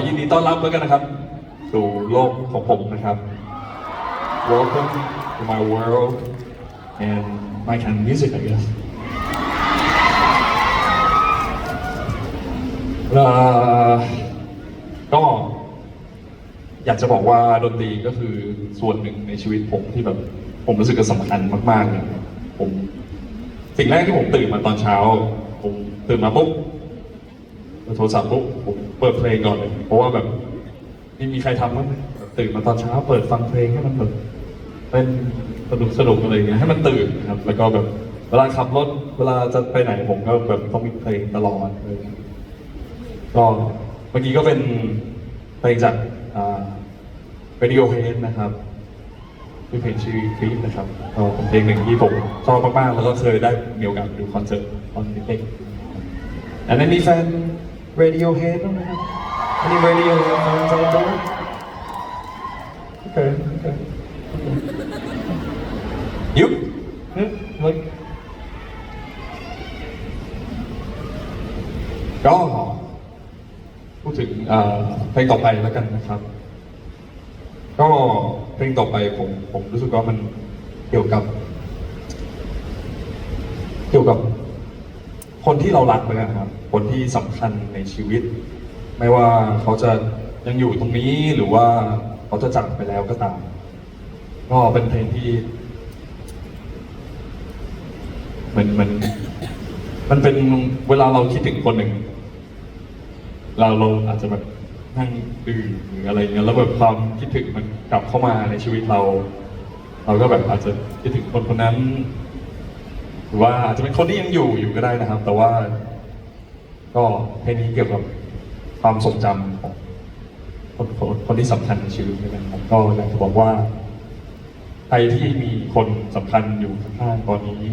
ขอยินดีต้อนรับแล้วกันนะครับ สู่โลกของผมนะครับ Welcome to my world and my kind of music I guess ก็อยากจะบอกว่าดนตรีก็คือส่วนหนึ่งในชีวิตผมที่แบบผมรู้สึกว่าสำคัญมากๆเลยผมสิ่งแรกที่ผมตื่นมาตอนเช้า ผมตื่นมาปุ๊บ โทรศัพท์ปุ๊บผมเปิดเพลงก่อนเลยเพราะว่าแบบไม่มีใครทำมั้งตื่นมาตอนเช้าเปิดฟังเพลงให้มันแบบเป็นสนุกสนุกอะไรเงี้ยให้มันตื่นครับ แล้วก็แบบเวลาขับรถเวลาจะไปไหนผมก็แบบต้องมีเพลงตลอดเลยก็เมื่อกี้ก็เป็นเพลงจากอ่า Radiohead นะครับชื่อเพลงชื่อ Creep นะครับก็เป็นเพลงหนึ่งที่ผมชอบมากๆแล้วก็เคยได้มีโอกาสไปดูคอนเสิร์ตตอนเด็กๆอันนั้นมีแฟน Radiohead บ้างไหมครับอันนี้ Radiohead แฟนใจโต้โอเคโอเคยุบฮ้ยมันก็พูดถึงเพลงต่อไปแล้วกันนะครับ ก็เพลงต่อไปผมผมรู้สึกว่ามันเกี่ยวกับ เกี่ยวกับ คนที่เรารักเลยนะครับ คนที่สำคัญในชีวิต ไม่ว่าเขาจะยังอยู่ตรงนี้หรือว่าเขาจะจากไปแล้วก็ตาม ก็เป็นเพลงที่มือนมันมันเป็นเวลาเราคิดถึงคนหนึ่ง เราเราอาจจะแบบนั่งดื่มหรืออะไรเงี้ยแล้วแบบความคิดถึงมันกลับเข้ามาในชีวิตเรา เราก็แบบอาจจะคิดถึงคนคนนั้น หรือว่าอาจจะเป็นคนที่ยังอยู่อยู่ก็ได้นะครับ แต่ว่า ก็เพลงนี้เกี่ยวกับความทรงจำของคนคนคนที่สำคัญในชีวิตด้นครับก็อยากจะบอกว่าใครที่มีคนสำคัญอยู่ข้างๆตอนนี้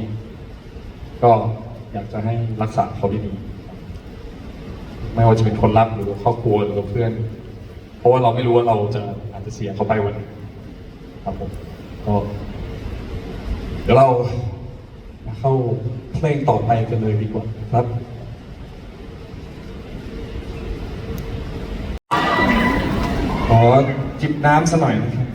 ก็อยากจะให้รักษาเขาดีๆไม่ว่าจะเป็นคนรักหรือครอบครัวหรือเพื่อน เพราะว่าเราไม่รู้ว่าเราจะอาจจะเสียเขาไปวันครับผมก็เดี๋ยวเรา เข้าเพลงต่อไปกันเลยดีกว่าครับขอจิบน้ำสักหน่อยนะครับ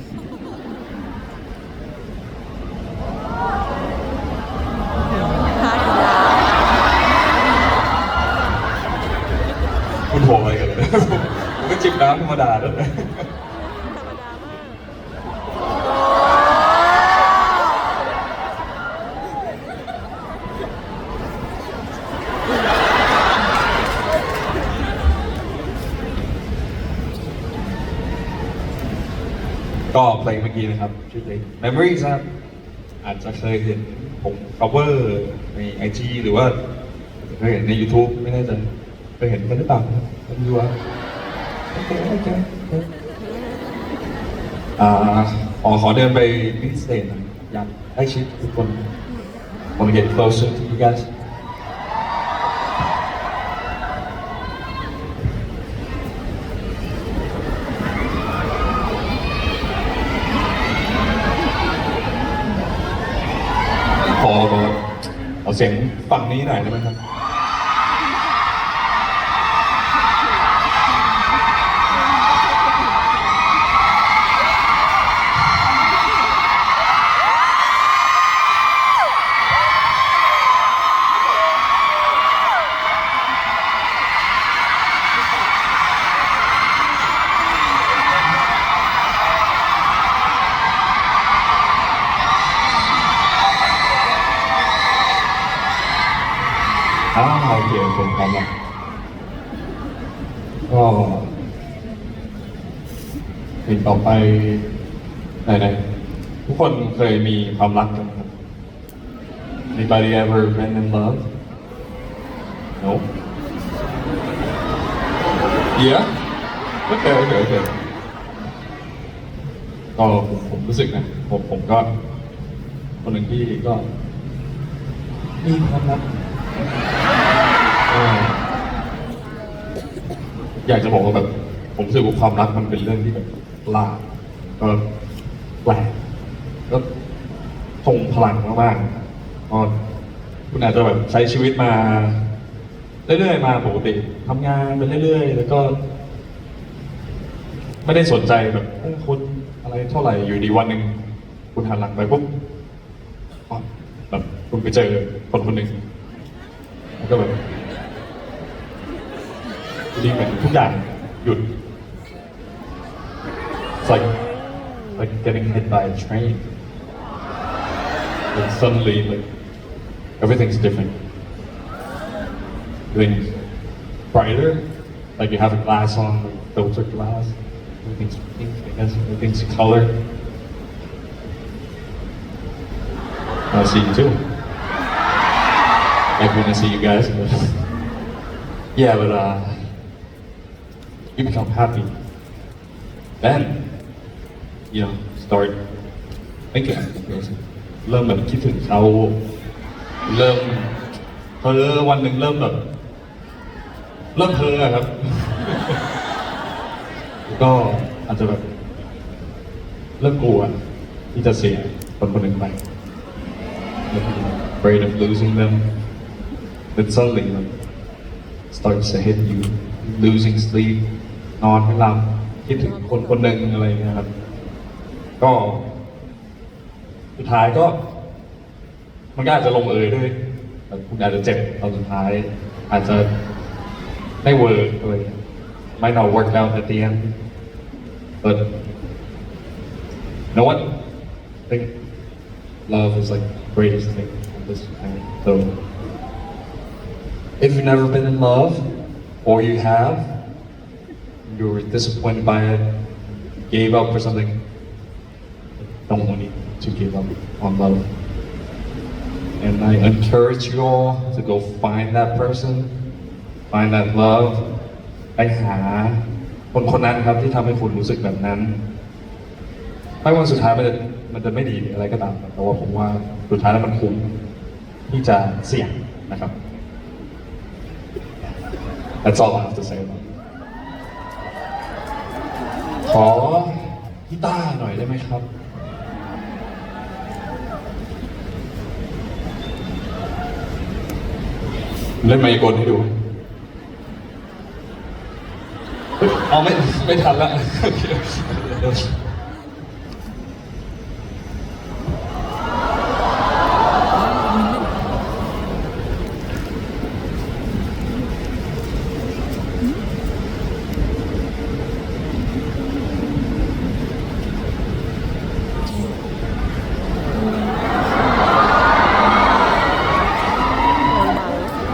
คุณโทรอะไรกันเลยผมก็จิบน้ำธรรมดาด้วย ก็เพลงเมื่อกี้นะครับชื่อเพลง Memories ครับอาจจะเคยเห็นผม cover ใน IG หรือว่าเคยเห็นใน YouTube ไม่แน่ใจเคยเห็นกันหรือเปล่าครับไม่รู้ว่าโอเคโอเคอ่าขอขอเดินไปที่สเตนะอยากได้ชิดทุกคน want to get closer to you guys สียงฝั่งนี้หน่อยได้ไหมครับ อ่าโอเคผมพร้อมแล้วก็เพลงต่อไปไหนๆทุกคนเคยมีความรักกันไหมครับ Anybody ever been in love? No? Yeah? Okay, okay, okay. ก็ผมผมรู้สึกนะผมผมก็ คนหนึ่งที่ก็ มีความรัก อยากจะบอกว่าแบบ ผมรู้สึกว่าความรักมันเป็นเรื่องที่แบบลาก็แปลกก็ทรงพลังมากๆก็คุณอาจจะแบบใช้ชีวิตมาเรื่อยๆมาปกติทำงานไปเรื่อยๆ แล้วก็ ไม่ได้สนใจแบบคุณอะไรเท่าไหร่อยู่ดีวันหนึ่งคุณหันหลังไปปุ๊บแบบคุณไปเจอคนคนหนึ่ง แล้วก็แบบดีเหมือนทุกอย่างหยุด It's like like getting hit by a train. Like suddenly, like everything's different. Everything's brighter. Like you have a glass on, like filter glass. Everything's pink, I guess. Everything's color. I see you too. Like when I see you guys. but- yeah, but uh, you become happy. Then, you know, start thinking. เริ่มแบบคิดถึงเขา เริ่มเพ้อวันหนึ่งเริ่มแบบ เริ่มเพ้ออะครับ แล้วก็อาจจะแบบ เริ่มกลัวที่จะเสียคนคนหนึ่งไป afraid of losing them then suddenly like starts to hit you losing sleep นอนไม่หลับคิดถึงคนคนหนึ่งอะไรอย่างเงี้ยครับ ก็ สุดท้ายก็ มันก็อาจจะลงเอยด้วยแบบคุณอาจจะเจ็บตอนสุดท้าย อาจจะไม่เวิร์กอะไรอย่างเงี้ย might not work out at the end but you know what I think love is like the greatest thing on this planet so if you've never been in love or you have you were disappointed by it gave up for something don't want to give up on love. And I encourage you all to go find that person, find that love ไปหาคนคนนั้นครับที่ทำให้คุณรู้สึกแบบนั้น ไม่ว่าสุดท้ายมันจะมันจะไม่ดีหรืออะไรก็ตาม แต่ว่าผมว่าสุดท้ายแล้วมันคุ้มที่จะเสี่ยงนะครับ That's all I have to say about it. ขอกีตาร์หน่อยได้ไหมครับ เล่นไมายากลให้ดู เอาไม่ไม่ทันละโอเคเดี๋ยว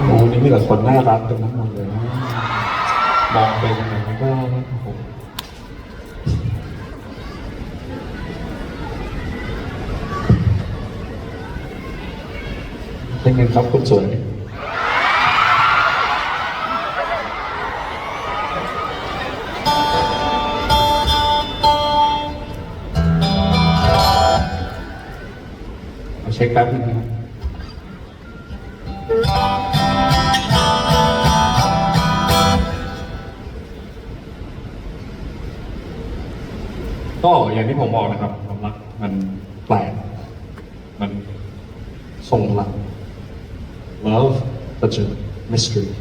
โอ้โหนี่ารักตรงนั้นหมดเลยนะมองไปยังไงก็โอ้โหเป็นไงครับคุณสวยเอาเช็คแป๊บนึงนะครับ ก็อย่างที่ผมบอกนะครับความรักมันแปลก มันทรงพลัง love such a mystery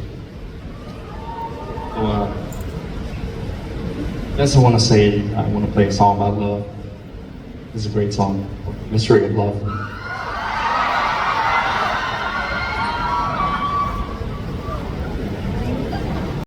so uh, just want to say I want to play a song about love this is a great song mystery of love